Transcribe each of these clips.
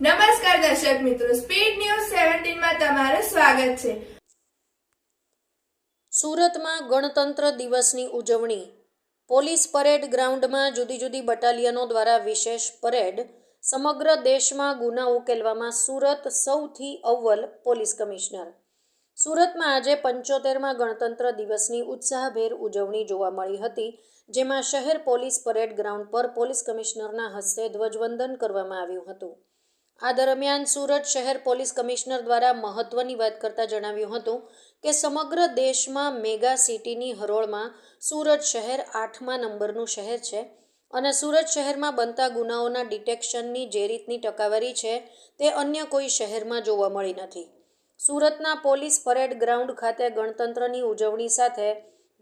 નમસ્કાર દર્શક મિત્રો સ્પીડ ન્યૂઝ સેવન્ટીનમાં તમારું સ્વાગત છે. સુરતમાં ગણતંત્ર દિવસની ઉજવણી. પોલીસ પરેડ ગ્રાઉન્ડમાં જુદી જુદી બટાલિયનો દ્વારા વિશેષ પરેડ. સમગ્ર દેશમાં ગુના ઉકેલવામાં સુરત સૌથી અવ્વલ પોલીસ કમિશનર. સુરતમાં આજે પંચોતેરમાં ગણતંત્ર દિવસની ઉત્સાહભેર ઉજવણી જોવા મળી હતી, જેમાં શહેર પોલીસ પરેડ ગ્રાઉન્ડ પર પોલીસ કમિશનરના હસ્તે ધ્વજવંદન કરવામાં આવ્યું હતું. આ દરમિયાન સુરત શહેર પોલીસ કમિશનર દ્વારા મહત્વની વાત કરતા જણાવ્યું હતું કે સમગ્ર દેશમાં મેગા સિટીની હરોળમાં સુરત શહેર આઠમા નંબરનું શહેર છે અને સુરત શહેરમાં બનતા ગુનાઓના ડિટેક્શનની જે રીતની ટકાવારી છે તે અન્ય કોઈ શહેરમાં જોવા મળી નથી. સુરતના પોલીસ પરેડ ગ્રાઉન્ડ ખાતે ગણતંત્રની ઉજવણી સાથે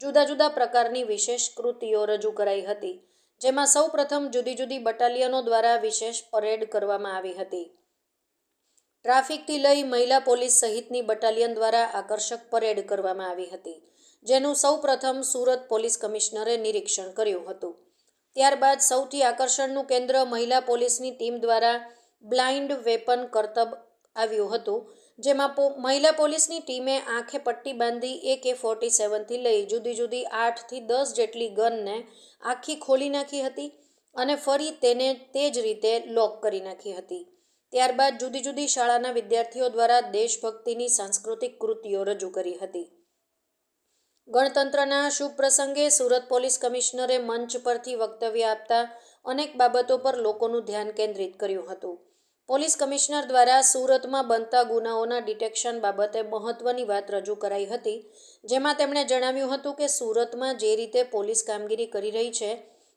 જુદા જુદા પ્રકારની વિશેષ કૃતિઓ રજૂ કરાઈ હતી. જેમાં સૌ પ્રથમ જુદી જુદી બટાલિયનો દ્વારા વિશેષ પરેડ કરવામાં આવી હતી. ટ્રાફિકથી લઈ મહિલા પોલીસ સહિતની બટાલિયન દ્વારા આકર્ષક પરેડ કરવામાં આવી હતી, જેનું સૌ પ્રથમ સુરત પોલીસ કમિશનરે નિરીક્ષણ કર્યું હતું. ત્યારબાદ સૌથી આકર્ષણનું કેન્દ્ર મહિલા પોલીસની ટીમ દ્વારા બ્લાઇન્ડ વેપન કરતબ આવ્યું હતું જેમાં મહિલા પોલીસની ટીમે આંખે પટ્ટી બાંધી એકે ફોર્ટી સેવનથી લઈ જુદી જુદી આઠથી દસ જેટલી ગનને આખી ખોલી નાખી હતી અને ફરી તેને તે જ રીતે લોક કરી નાખી હતી. ત્યારબાદ જુદી જુદી શાળાના વિદ્યાર્થીઓ દ્વારા દેશભક્તિની સાંસ્કૃતિક કૃતિઓ રજૂ કરી હતી. ગણતંત્રના શુભ પ્રસંગે સુરત પોલીસ કમિશનરે મંચ પરથી વક્તવ્ય આપતા અનેક બાબતો પર લોકોનું ધ્યાન કેન્દ્રિત કર્યું હતું. પોલીસ કમિશનર દ્વારા સુરતમાં બનતા ગુનાઓના ડિટેક્શન બાબતે મહત્વની વાત રજૂ કરાઈ હતી, જેમાં તેમણે જણાવ્યું હતું કે સુરતમાં જે રીતે પોલીસ કામગીરી કરી રહી છે,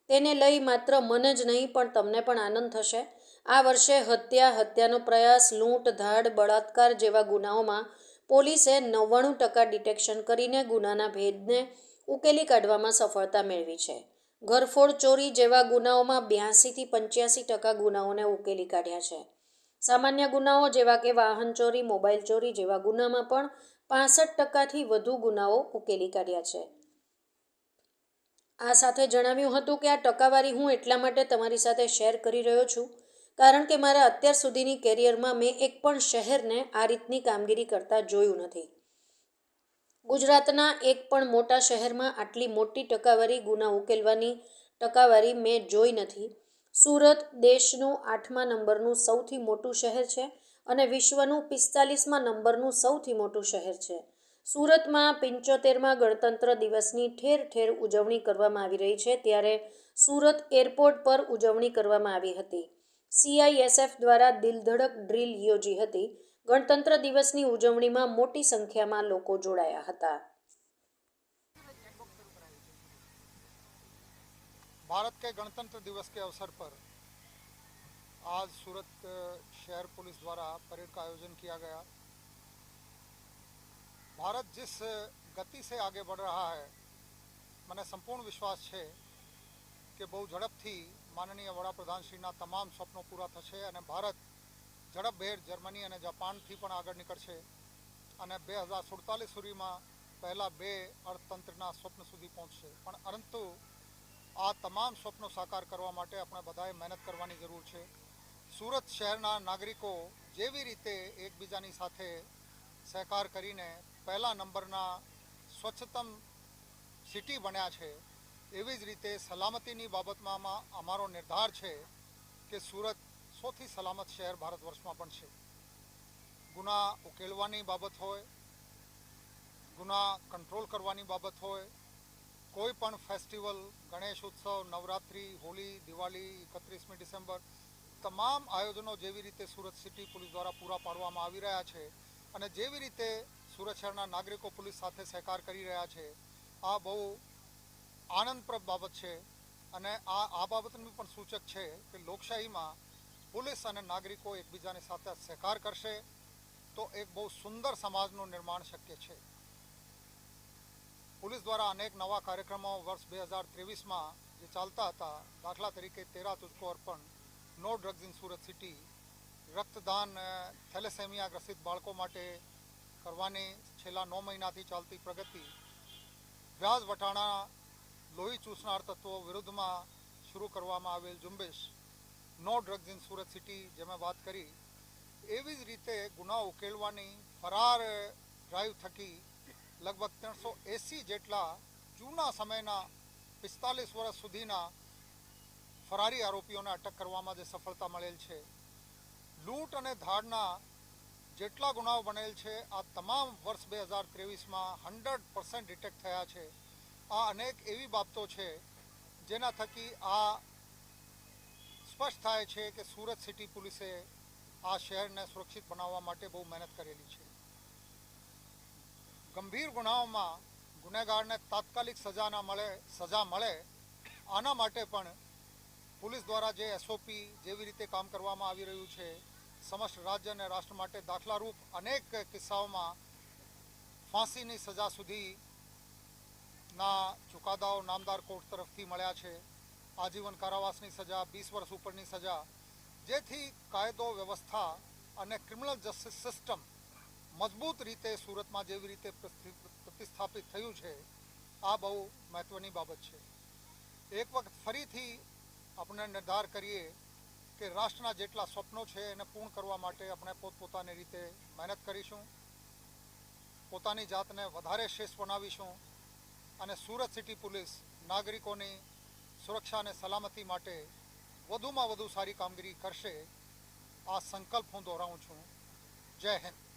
તેને લઈ માત્ર મને જ નહીં, પણ તમને પણ આનંદ થશે. આ વર્ષે હત્યા, હત્યાનો પ્રયાસ, લૂંટ, ધાડ, બળાત્કાર જેવા ગુનાઓમાં પોલીસે નવ્વાણું ટકા ડિટેક્શન કરીને ગુનાના ભેદને ઉકેલી કાઢવામાં સફળતા મેળવી છે. ઘરફોડ ચોરી જેવા ગુનાઓમાં બ્યાસીથી પંચ્યાસી ટકા ગુનાઓને ઉકેલી કાઢ્યા છે. સામાન્ય ગુનાઓ જેવા કે વાહન ચોરી, મોબાઈલ ચોરી જેવા ગુનામાં પણ પાસઠ ટકાથી વધુ ગુનાઓ ઉકેલી કાઢ્યા છે. આ સાથે જણાવ્યું હતું કે આ ટકાવારી હું એટલા માટે તમારી સાથે શેર કરી રહ્યો છું, કારણ કે મારા અત્યાર સુધીની કેરિયરમાં મેં એક પણ શહેરને આ રીતની કામગીરી કરતા જોયું નથી. ગુજરાતના એક પણ મોટા શહેરમાં આટલી મોટી ટકાવારી ગુના ઉકેલવાની ટકાવારી મેં જોઈ નથી સુરત દેશનું આઠમા નંબરનું સૌથી મોટું શહેર છે અને વિશ્વનું પિસ્તાલીસમાં નંબરનું સૌથી મોટું શહેર છે. સુરતમાં પંચોતેરમાં ગણતંત્ર દિવસની ઠેર ઠેર ઉજવણી કરવામાં આવી રહી છે ત્યારે સુરત એરપોર્ટ પર ઉજવણી કરવામાં આવી હતી. સીઆઈએસએફ દ્વારા દિલધડક ડ્રીલ યોજી હતી. ગણતંત્ર દિવસની ઉજવણીમાં મોટી સંખ્યામાં લોકો જોડાયા હતા. भारत के गणतंत्र दिवस के अवसर पर आज सूरत अ, शहर पुलिस द्वारा परेड का आयोजन किया गया भारत जिस गति से आगे बढ़ रहा है મને સંપૂર્ણ વિશ્વાસ છે કે બહુ ઝડપથી માનનીય વડાપ્રધાનશ્રીના તમામ સ્વપ્નો પૂરા થશે અને ભારત ઝડપભેર જર્મની અને જાપાનથી પણ આગળ નીકળશે અને બે હજાર સુડતાલીસ સુધીમાં પહેલાં બે અર્થતંત્રના સ્વપ્ન સુધી પહોંચશે પણ પરંતુ આ તમામ સ્વપ્નો સાકાર કરવા માટે આપણે બધાએ મહેનત કરવાની જરૂર છે. સુરત શહેરના નાગરિકો જેવી રીતે એકબીજાની સાથે સહકાર કરીને પહેલા નંબરના સ્વચ્છતમ સિટી બન્યા છે, એવી જ રીતે સલામતીની બાબતમાં અમારો નિર્ધાર છે કે સુરત સૌથી સલામત શહેર ભારત વર્ષમાં પણ છે. ગુના ઉકેલવાની બાબત હોય, ગુના કંટ્રોલ કરવાની બાબત હોય કોઈ પણ ફેસ્ટિવલ, ગણેશ ઉત્સવ, નવરાત્રિ, હોળી, દિવાળી, એકત્રીસમી ડિસેમ્બર, તમામ આયોજનો જેવી રીતે સુરત સિટી પોલીસ દ્વારા પૂરા પાડવામાં આવી રહ્યા છે અને જેવી રીતે સુરત શહેરના નાગરિકો પોલીસ સાથે સહકાર કરી રહ્યા છે, આ બહુ આનંદપ્રદ બાબત છે અને આ આ બાબતનું પણ સૂચક છે કે લોકશાહીમાં પોલીસ અને નાગરિકો એકબીજાની સાથે સહકાર કરશે તો એક બહુ સુંદર સમાજનું નિર્માણ શક્ય છે. પોલીસ દ્વારા અનેક નવા કાર્યક્રમો વર્ષ બે હજાર ત્રેવીસમાં જે ચાલતા હતા, દાખલા તરીકે તેરા તુજકો અર્પણ, no drugs in Surat city, રક્તદાન થેલેસેમિયા ગ્રસિત બાળકો માટે કરવાની છેલ્લા નવ મહિનાથી ચાલતી પ્રગતિ વ્યાજ વટાણા લોહી ચૂસનાર તત્વો વિરુદ્ધમાં શરૂ કરવામાં આવેલ ઝુંબેશ, no drugs in Surat city જે મેં વાત કરી, એવી જ રીતે ગુના ઉકેલવાની ફરાર ડ્રાઈવ થકી લગભગ ત્રણસો એંસી જેટલા જૂના સમયના પિસ્તાલીસ વર્ષ સુધીના ફરારી આરોપીઓને અટક કરવામાં જે સફળતા મળેલ છે. લૂંટ અને ધાડના જેટલા ગુનાઓ બનેલ છે, આ તમામ વર્ષ બે હજાર ત્રેવીસમાં હંડ્રેડ પર્સન્ટ ડિટેક્ટ થયા છે. આ અનેક એવી બાબતો છે, જેના થકી આ સ્પષ્ટ થાય છે કે સુરત સિટી પોલીસે આ શહેરને સુરક્ષિત બનાવવા માટે બહુ મહેનત કરેલી છે. ગંભીર ગુનાઓમાં ગુનેગારને તાત્કાલિક સજા ના મળે, સજા મળે, આના માટે પણ પોલીસ દ્વારા જે એસઓપી જેવી રીતે કામ કરવામાં આવી રહ્યું છે, સમસ્ત રાજ્ય અને રાષ્ટ્ર માટે દાખલારૂપ અનેક કિસ્સાઓમાં ફાંસીની સજા સુધીના ચુકાદાઓ નામદાર કોર્ટ તરફથી મળ્યા છે. આજીવન કારાવાસની સજા, વીસ વર્ષ ઉપરની સજા, જેથી કાયદો, વ્યવસ્થા અને ક્રિમિનલ જસ્ટિસ સિસ્ટમ મજબૂત રીતે સુરતમાં જેવી રીતે પ્રતિસ્થાપિત થયું છે, આ બહુ મહત્વની બાબત છે. એક વખત ફરીથી આપણે નિર્ધાર કરીએ કે રાષ્ટ્રના જેટલા સ્વપ્નો છે એને પૂર્ણ કરવા માટે આપણે પોતપોતાની રીતે મહેનત કરીશું, પોતાની જાતને વધારે શ્રેષ્ઠ બનાવીશું અને સુરત સિટી પોલીસ નાગરિકોની સુરક્ષા અને સલામતી માટે વધુમાં વધુ સારી કામગીરી કરશે, આ સંકલ્પ હું દોહરાવું છું. જય હિન્દ.